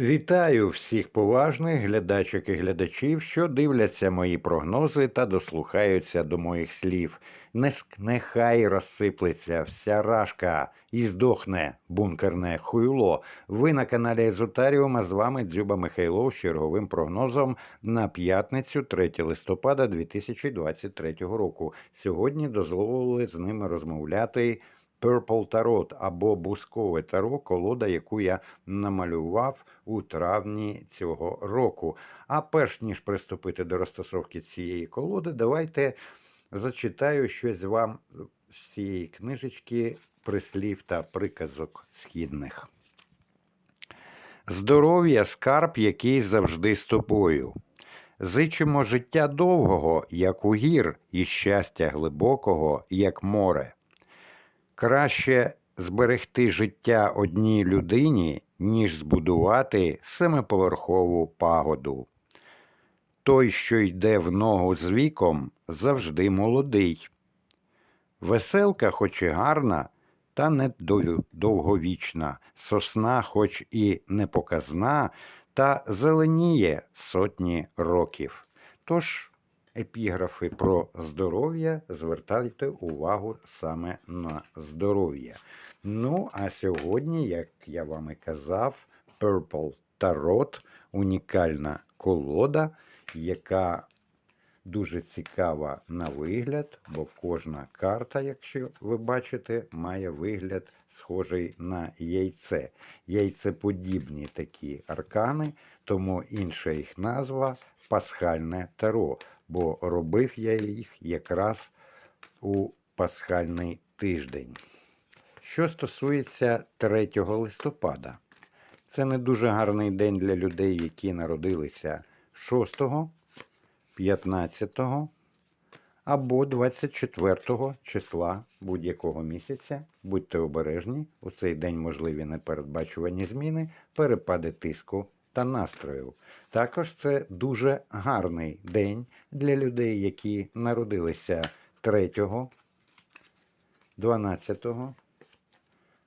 Вітаю всіх поважних глядачок і глядачів, що дивляться мої прогнози та дослухаються до моїх слів. Не Нехай розсиплеться вся рашка і здохне бункерне хуйло. Ви на каналі Езотаріум, а з вами Дзюба Михайлов з черговим прогнозом на п'ятницю 3 листопада 2023 року. Сьогодні дозволили з ними розмовляти Purple Tarot або Бускове таро, колода, яку я намалював у травні цього року. А перш ніж приступити до розтасовки цієї колоди, давайте зачитаю щось вам з цієї книжечки прислів та приказок східних. Здоров'я скарб, який завжди з тобою. Зичимо життя довгого, як у гір, і щастя глибокого, як море. Краще зберегти життя одній людині, ніж збудувати семиповерхову пагоду. Той, що йде в ногу з віком, завжди молодий. Веселка, хоч і гарна, та не довговічна, сосна, хоч і не показна, та зеленіє сотні років. Тож епіграфи про здоров'я звертайте увагу саме на здоров'я. Ну, а сьогодні, як я вам і казав, Purple Tarot унікальна колода, яка дуже цікава на вигляд, бо кожна карта, якщо ви бачите, має вигляд схожий на яйце. Яйцеподібні такі аркани, тому інша їх назва пасхальне таро, бо робив я їх якраз у пасхальний тиждень. Що стосується 3 листопада, це не дуже гарний день для людей, які народилися 6, 15 або 24 числа будь-якого місяця. Будьте обережні, у цей день можливі непередбачувані зміни, перепади тиску та настрою. Також це дуже гарний день для людей, які народилися 3, 12,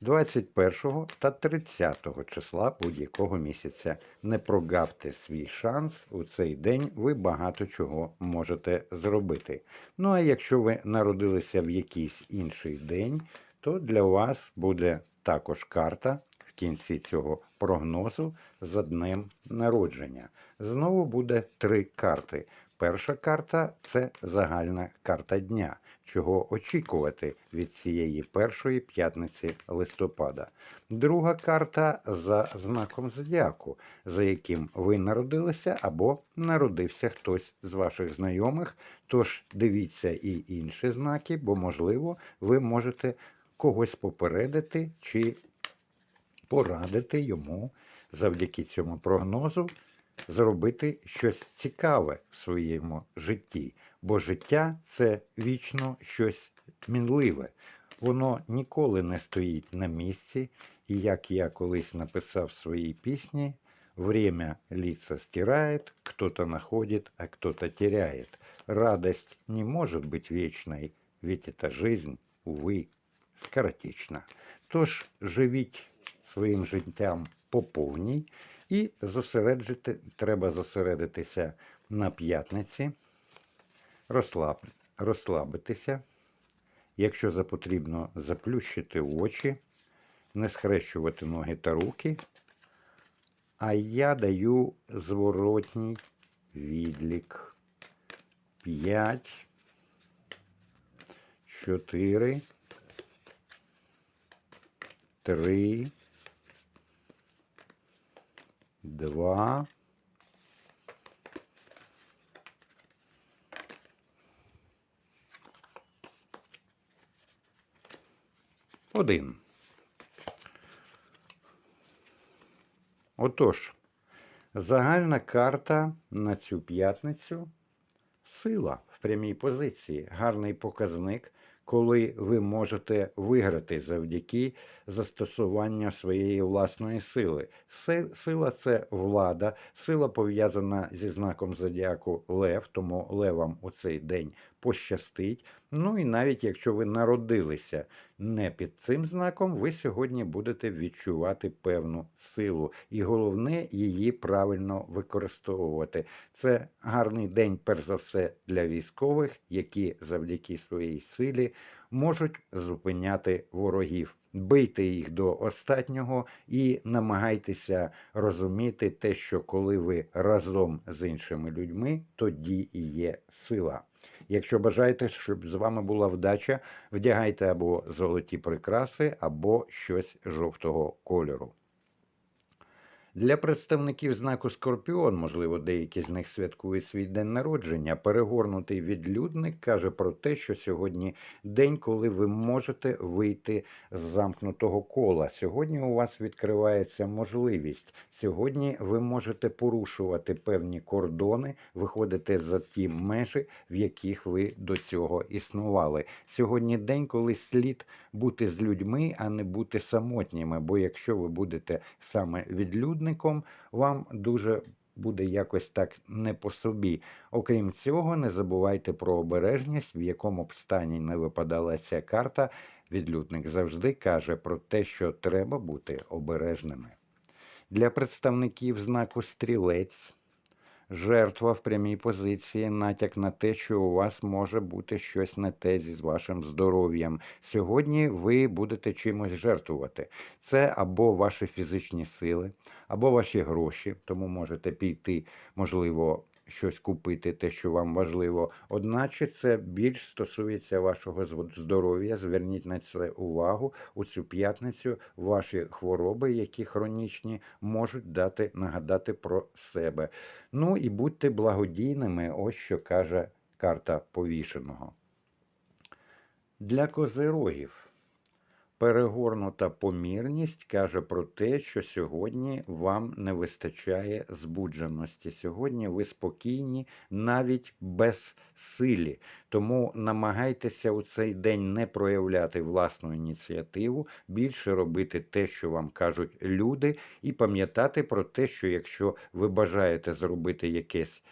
21 та 30 числа будь-якого місяця. Не прогавте свій шанс у цей день, ви багато чого можете зробити. Ну а якщо ви народилися в якийсь інший день, то для вас буде також карта в кінці цього прогнозу за днем народження. Знову буде три карти. Перша карта це загальна карта дня. Чого очікувати від цієї першої п'ятниці листопада. Друга карта за знаком зодіаку, за яким ви народилися або народився хтось з ваших знайомих. Тож дивіться і інші знаки, бо, можливо, ви можете когось попередити чи порадити йому завдяки цьому прогнозу зробити щось цікаве в своєму житті. Бо життя це вічно щось мінливе. Воно ніколи не стоїть на місці, і як я колись написав в своїй пісні, время лица стирает, кто-то находит, а кто-то теряет. Радость не может быть вечной, ведь эта жизнь, увы, скоротечна. Тож живіть своїм життям по повній і зосереджити, треба зосередитися на п'ятниці, розслаб, розслабитися. Якщо за потрібно, заплющити очі, не схрещувати ноги та руки. А я даю зворотній відлік. 5, 4, 3, 2, один. Отож, загальна карта на цю п'ятницю сила в прямій позиції. Гарний показник, коли ви можете виграти завдяки застосуванню своєї власної сили. Сила це влада, сила пов'язана зі знаком зодіаку Лев, тому левам у цей день пощастить. Ну і навіть якщо ви народилися не під цим знаком, ви сьогодні будете відчувати певну силу. І головне її правильно використовувати. Це гарний день, перш за все, для військових, які завдяки своїй силі можуть зупиняти ворогів. Бийте їх до останнього і намагайтеся розуміти те, що коли ви разом з іншими людьми, тоді і є сила. Якщо бажаєте, щоб з вами була вдача, вдягайте або золоті прикраси, або щось жовтого кольору. Для представників знаку Скорпіон, можливо, деякі з них святкують свій день народження. Перегорнутий відлюдник каже про те, що сьогодні день, коли ви можете вийти з замкнутого кола. Сьогодні у вас відкривається можливість. Сьогодні ви можете порушувати певні кордони, виходити за ті межі, в яких ви до цього існували. Сьогодні день, коли слід бути з людьми, а не бути самотніми. Бо якщо ви будете саме відлюдником, вам дуже буде якось так не по собі. Окрім цього, не забувайте про обережність, в якому б стані не випадала ця карта. Відлюдник завжди каже про те, що треба бути обережними. Для представників знаку стрілець. Жертва в прямій позиції, натяк на те, що у вас може бути щось не те зі з вашим здоров'ям. Сьогодні ви будете чимось жертвувати. Це або ваші фізичні сили, або ваші гроші, тому можете піти, можливо, щось купити, те, що вам важливо. Одначе це більш стосується вашого здоров'я. Зверніть на це увагу у цю п'ятницю. Ваші хвороби, які хронічні, можуть дати нагадати про себе. Ну і будьте благодійними, ось що каже карта повішеного. Для козирогів перегорнута помірність каже про те, що сьогодні вам не вистачає збудженості. Сьогодні ви спокійні навіть без силі. Тому намагайтеся у цей день не проявляти власну ініціативу, більше робити те, що вам кажуть люди, і пам'ятати про те, що якщо ви бажаєте зробити якесь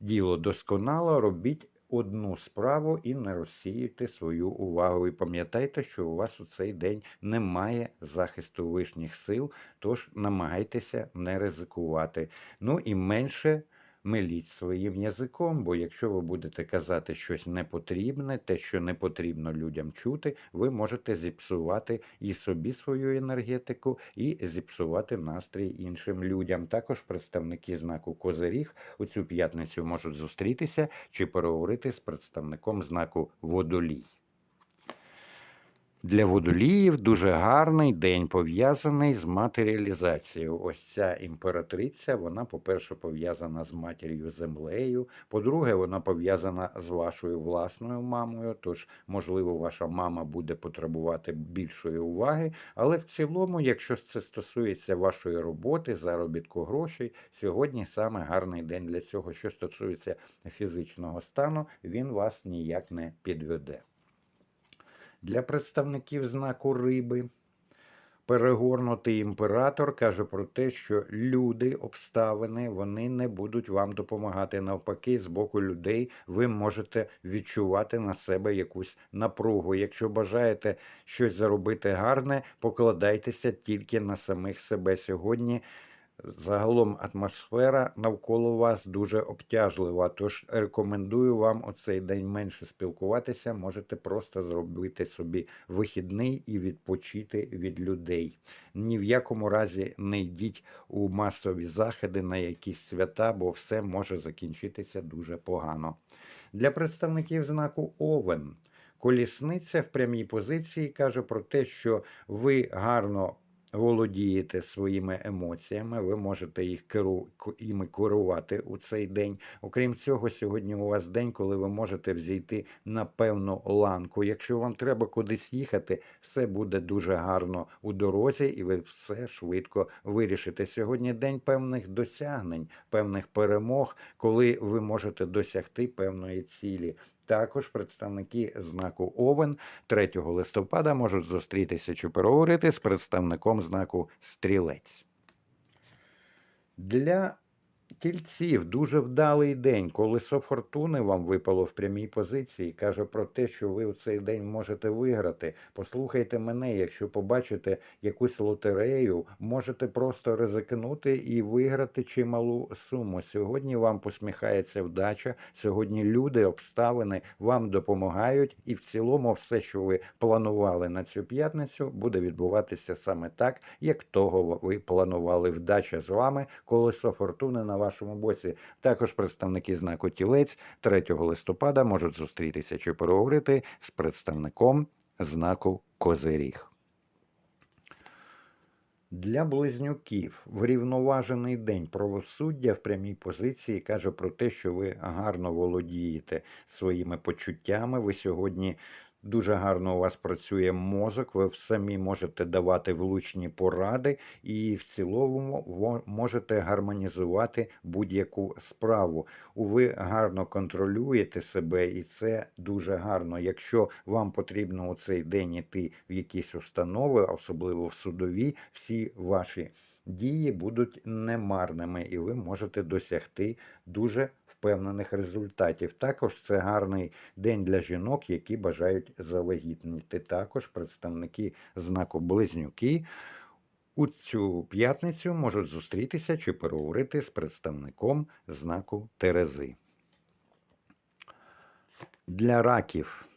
діло досконало, робіть одну справу і не розсіяти свою увагу. І пам'ятайте, що у вас у цей день немає захисту вишніх сил, тож намагайтеся не ризикувати. Ну і менше. Миліть своїм язиком, бо якщо ви будете казати щось непотрібне, те, що не потрібно людям чути, ви можете зіпсувати і собі свою енергетику, і зіпсувати настрій іншим людям. Також представники знаку Козиріг у цю п'ятницю можуть зустрітися чи переговорити з представником знаку Водолій. Для водоліїв дуже гарний день пов'язаний з матеріалізацією. Ось ця імператриця, вона, по-перше, пов'язана з матір'ю землею. По-друге, вона пов'язана з вашою власною мамою. Тож, можливо, ваша мама буде потребувати більшої уваги. Але в цілому, якщо це стосується вашої роботи, заробітку грошей, сьогодні саме гарний день для цього. Що стосується фізичного стану, він вас ніяк не підведе. Для представників знаку риби перегорнутий імператор каже про те, що люди, обставини, вони не будуть вам допомагати. Навпаки, з боку людей ви можете відчувати на себе якусь напругу. Якщо бажаєте щось заробити гарне, покладайтеся тільки на самих себе сьогодні. Загалом атмосфера навколо вас дуже обтяжлива, тож рекомендую вам оцей день менше спілкуватися. Можете просто зробити собі вихідний і відпочити від людей. Ні в якому разі не йдіть у масові заходи на якісь свята, бо все може закінчитися дуже погано. Для представників знаку Овен колісниця в прямій позиції каже про те, що ви гарно володієте своїми емоціями, ви можете їх керу... іми керувати у цей день. Окрім цього, сьогодні у вас день, коли ви можете взійти на певну ланку. Якщо вам треба кудись їхати, все буде дуже гарно у дорозі, і ви все швидко вирішите. Сьогодні день певних досягнень, певних перемог, коли ви можете досягти певної цілі. Також представники знаку Овен 3 листопада можуть зустрітися чи переговорити з представником знаку Стрілець. Для Тільців дуже вдалий день. Колесо фортуни вам випало в прямій позиції. Каже про те, що ви у цей день можете виграти. Послухайте мене, якщо побачите якусь лотерею, можете просто ризикнути і виграти чималу суму. Сьогодні вам посміхається вдача. Сьогодні люди, обставини вам допомагають, і в цілому все, що ви планували на цю п'ятницю, буде відбуватися саме так, як того ви планували. Вдача з вами, колесо фортуни на вашому боці. Також представники знаку тілець 3 листопада можуть зустрітися чи переговорити з представником знаку Козиріг. Для близнюків врівноважений день правосуддя в прямій позиції каже про те, що ви гарно володієте своїми почуттями. Ви сьогодні дуже гарно у вас працює мозок, ви самі можете давати влучні поради, і в цілому можете гармонізувати будь-яку справу. Ви гарно контролюєте себе, і це дуже гарно. Якщо вам потрібно у цей день іти в якісь установи, особливо в судові, всі ваші дії будуть немарними, і ви можете досягти дуже впевнених результатів. Також це гарний день для жінок, які бажають завагітніти. Також представники знаку Близнюки у цю п'ятницю можуть зустрітися чи переговорити з представником знаку Терези. Для раків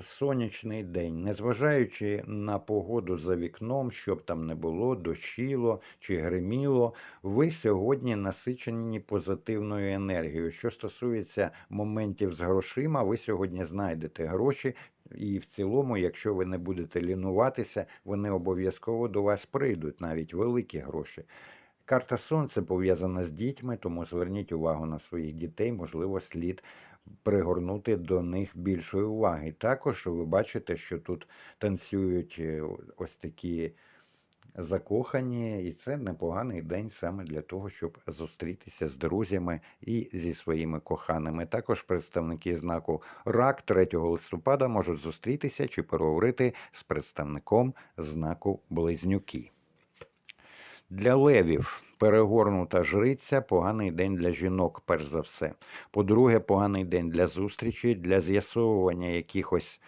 сонячний день, незважаючи на погоду за вікном, щоб там не було, дощило чи гриміло, ви сьогодні насичені позитивною енергією. Що стосується моментів з грошима, ви сьогодні знайдете гроші. І в цілому, якщо ви не будете лінуватися, вони обов'язково до вас прийдуть, навіть великі гроші. Карта Сонце пов'язана з дітьми, тому зверніть увагу на своїх дітей, можливо, слід пригорнути до них більшої уваги. Також ви бачите, що тут танцюють е, ось такі закохані, і це непоганий день саме для того, щоб зустрітися з друзями і зі своїми коханими. Також представники знаку РАК 3 листопада можуть зустрітися чи переговорити з представником знаку Близнюки. Для левів перегорнута жриця поганий день для жінок, перш за все. По-друге, поганий день для зустрічі, для з'ясовування якихось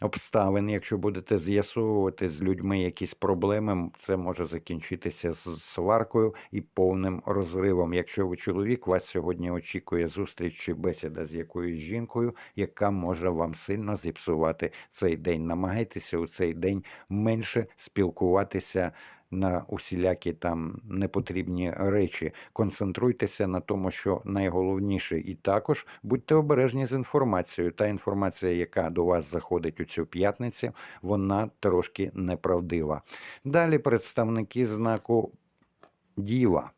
обставин. Якщо будете з'ясовувати з людьми якісь проблеми, це може закінчитися з сваркою і повним розривом. Якщо ви чоловік, вас сьогодні очікує зустріч чи бесіда з якоюсь жінкою, яка може вам сильно зіпсувати цей день. Намагайтеся у цей день менше спілкуватися на усілякі там непотрібні речі. Концентруйтеся на тому, що найголовніше, і також будьте обережні з інформацією. Та інформація, яка до вас заходить у цю п'ятницю, вона трошки неправдива. Далі представники знаку Діва.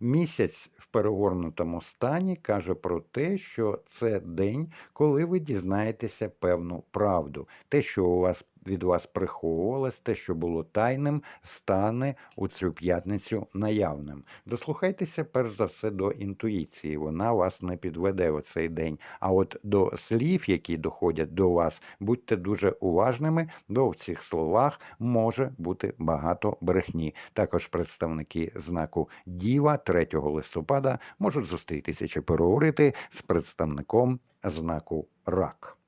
Місяць в перегорнутому стані каже про те, що це день, коли ви дізнаєтеся певну правду. Те, що у вас від вас приховувалось, те, що було тайним, стане у цю п'ятницю наявним. Дослухайтеся перш за все до інтуїції. Вона вас не підведе у цей день. А от до слів, які доходять до вас, будьте дуже уважними, бо в цих словах може бути багато брехні. Також представники знаку Діва 3 листопада можуть зустрітися чи переговорити з представником знаку Рак.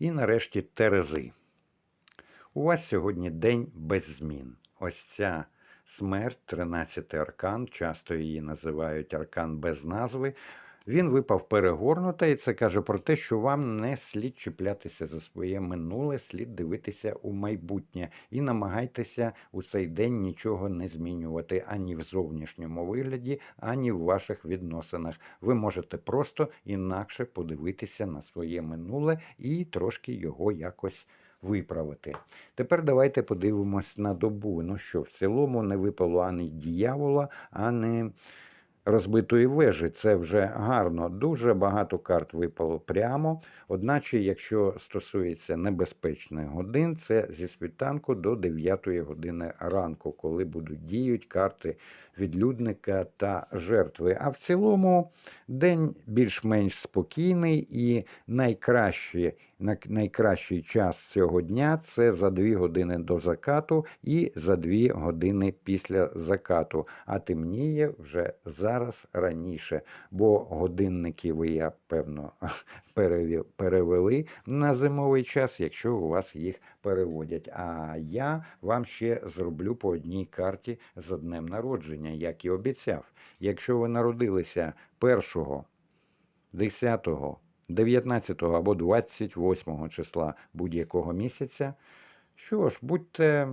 І нарешті Терези. У вас сьогодні день без змін. Ось ця смерть, 13 аркан, часто її називають аркан без назви. Він випав перегорнуто, і це каже про те, що вам не слід чіплятися за своє минуле, слід дивитися у майбутнє і намагайтеся у цей день нічого не змінювати ані в зовнішньому вигляді, ані в ваших відносинах. Ви можете просто інакше подивитися на своє минуле і трошки його якось виправити. Тепер давайте подивимось на добу. Ну що, в цілому не випало ані діявола, ані розбитої вежі. Це вже гарно. Дуже багато карт випало прямо. Одначе, якщо стосується небезпечних годин, це зі світанку до 9 години ранку, коли будуть діють карти відлюдника та жертви. А в цілому день більш-менш спокійний і найкращі на- найкращий час цього дня це за 2 години до закату і за 2 години після закату. А темніє вже зараз раніше, бо годинники ви, я певно, перевели на зимовий час, якщо у вас їх переводять. А я вам ще зроблю по одній карті за днем народження, як і обіцяв. Якщо ви народилися 1, 10, 19 або 28 числа будь-якого місяця, що ж, будьте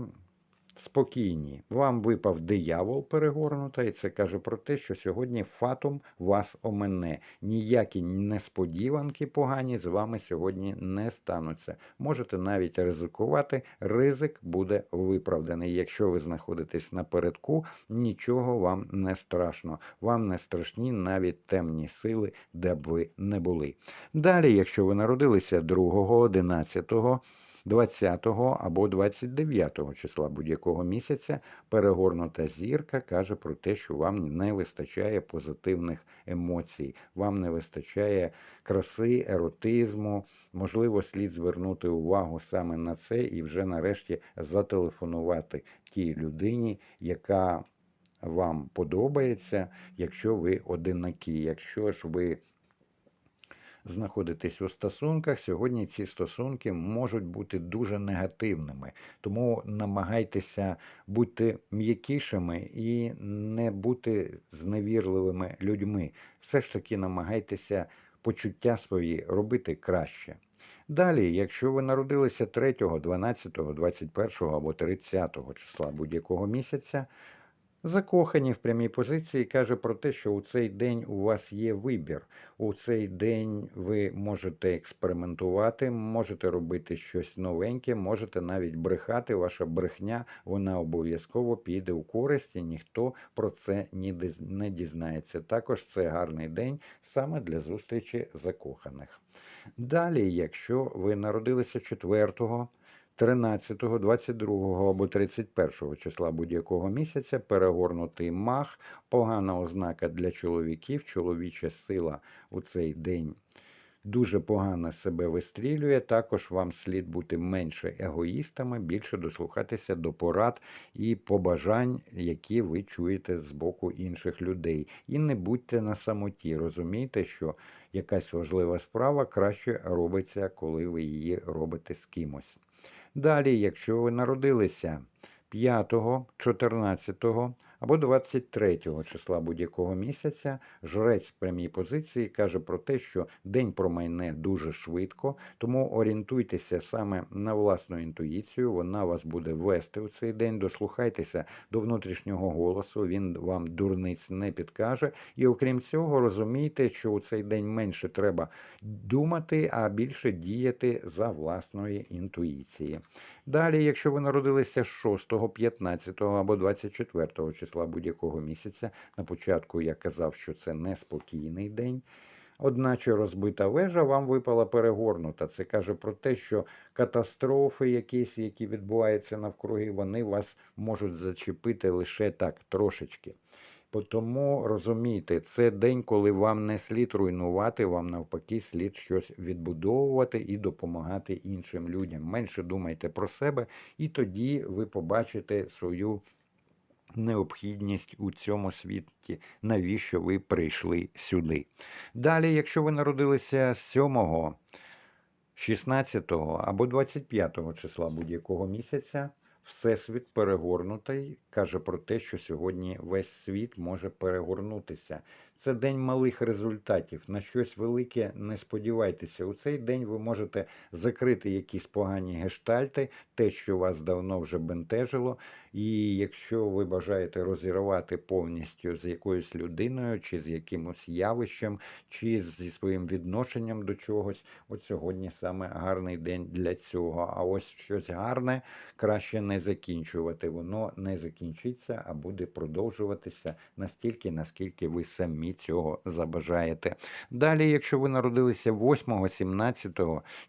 спокійні. Вам випав диявол перегорнута, і це каже про те, що сьогодні фатум вас омене. Ніякі несподіванки погані з вами сьогодні не стануться. Можете навіть ризикувати. Ризик буде виправданий. Якщо ви знаходитесь напередку, нічого вам не страшно. Вам не страшні навіть темні сили, де б ви не були. Далі, якщо ви народилися 2, 11, 20 або 29 числа будь-якого місяця перегорнута зірка каже про те, що вам не вистачає позитивних емоцій, вам не вистачає краси, еротизму. Можливо, слід звернути увагу саме на це і вже нарешті зателефонувати тій людині, яка вам подобається, якщо ви одинакі, якщо ж ви знаходитесь у стосунках, сьогодні ці стосунки можуть бути дуже негативними. Тому намагайтеся бути м'якішими і не бути зневірливими людьми. Все ж таки намагайтеся почуття свої робити краще. Далі, якщо ви народилися 3, 12, 21 або 30 числа будь-якого місяця, закохані в прямій позиції каже про те, що у цей день у вас є вибір. У цей день ви можете експериментувати, можете робити щось новеньке, можете навіть брехати. Ваша брехня вона обов'язково піде у користь, і ніхто про це не дізнається. Також це гарний день саме для зустрічі закоханих. Далі, якщо ви народилися 4, 13, 22 або 31 числа будь-якого місяця перегорнутий мах, погана ознака для чоловіків, чоловіча сила у цей день дуже погано себе вистрілює. Також вам слід бути менше егоїстами, більше дослухатися до порад і побажань, які ви чуєте з боку інших людей. І не будьте на самоті. Розумійте, що якась важлива справа краще робиться, коли ви її робите з кимось. Далі, якщо ви народилися 5, 14 або 23 числа будь-якого місяця, жрець в прямій позиції каже про те, що день промайне дуже швидко, тому орієнтуйтеся саме на власну інтуїцію, вона вас буде вести у цей день. Дослухайтеся до внутрішнього голосу, він вам дурниць не підкаже. І окрім цього, розумійте, що у цей день менше треба думати, а більше діяти за власної інтуїції. Далі, якщо ви народилися 6, 15 або 24 числа будь-якого місяця, на початку я казав, що це неспокійний день. Одначе розбита вежа вам випала перегорнута. Це каже про те, що катастрофи, якісь, які відбуваються навкруги, вони вас можуть зачепити лише так, трошечки. Тому розумійте, це день, коли вам не слід руйнувати, вам навпаки слід щось відбудовувати і допомагати іншим людям. Менше думайте про себе, і тоді ви побачите свою необхідність у цьому світі, навіщо ви прийшли сюди. Далі, якщо ви народилися 7, 16 або 25 числа будь-якого місяця, Всесвіт перегорнутий каже про те, що сьогодні весь світ може перегорнутися. Це день малих результатів. На щось велике не сподівайтеся. У цей день ви можете закрити якісь погані гештальти, те, що вас давно вже бентежило. І якщо ви бажаєте розірвати повністю з якоюсь людиною, чи з якимось явищем, чи зі своїм відношенням до чогось, от сьогодні саме гарний день для цього. А ось щось гарне краще не закінчувати. Воно не закінчиться, а буде продовжуватися настільки, наскільки ви самі цього забажаєте. Далі, якщо ви народилися 8, 17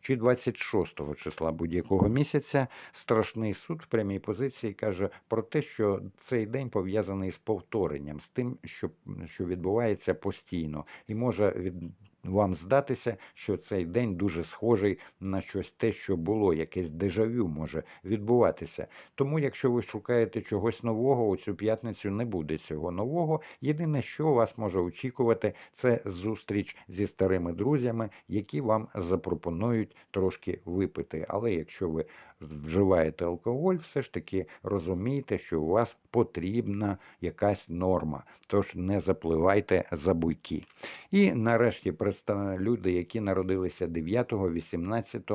чи 26 числа будь-якого місяця, страшний суд в прямій позиції каже про те, що цей день пов'язаний з повторенням, з тим, що, що відбувається постійно, і може від вам здатися, що цей день дуже схожий на щось те, що було, якесь дежавю може відбуватися. Тому, якщо ви шукаєте чогось нового, у цю п'ятницю не буде цього нового. Єдине, що вас може очікувати, це зустріч зі старими друзями, які вам запропонують трошки випити. Але якщо ви вживаєте алкоголь, все ж таки розумійте, що у вас потрібна якась норма. Тож не запливайте за буйки. І нарешті люди, які народилися 9, 18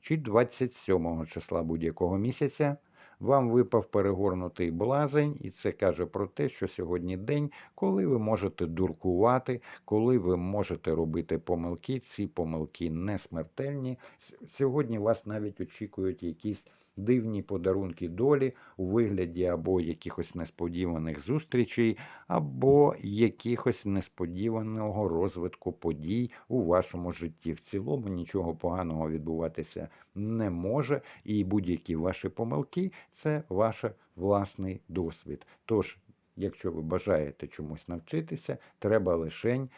чи 27 числа будь-якого місяця. Вам випав перегорнутий блазень, і це каже про те, що сьогодні день, коли ви можете дуркувати, коли ви можете робити помилки. Ці помилки не смертельні. Сьогодні вас навіть очікують якісь дивні подарунки долі у вигляді або якихось несподіваних зустрічей, або якихось несподіваного розвитку подій у вашому житті. В цілому нічого поганого відбуватися не може, і будь-які ваші помилки це ваш власний досвід. Тож, якщо ви бажаєте чомусь навчитися, треба лишень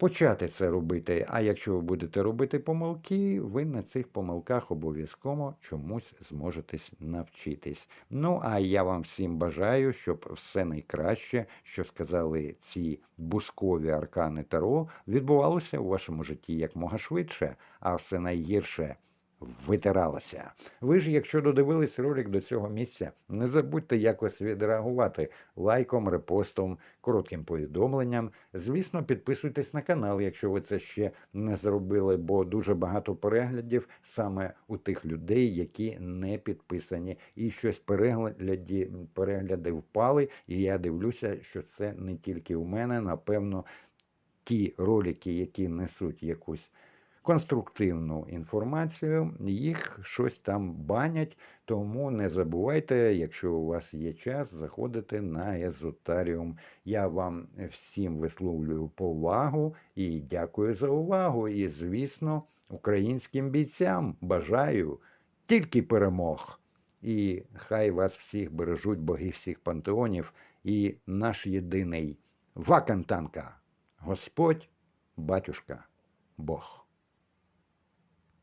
почати це робити. А якщо ви будете робити помилки, ви на цих помилках обов'язково чомусь зможете навчитись. Ну а я вам всім бажаю, щоб все найкраще, що сказали ці бускові аркани Таро, відбувалося у вашому житті якмога швидше, а все найгірше. Витиралося. Ви ж, якщо додивились ролик до цього місця, не забудьте якось відреагувати лайком, репостом, коротким повідомленням. Звісно, підписуйтесь на канал, якщо ви це ще не зробили, бо дуже багато переглядів саме у тих людей, які не підписані. І щось перегляді, перегляди впали, і я дивлюся, що це не тільки у мене, напевно, ті ролики, які несуть якусь конструктивну інформацію, їх щось там банять. Тому не забувайте, якщо у вас є час, заходити на езотаріум. Я вам всім висловлюю повагу і дякую за увагу. І, звісно, українським бійцям бажаю тільки перемог. І хай вас всіх бережуть боги всіх пантеонів і наш єдиний Вакантанка, Господь, батюшка, Бог.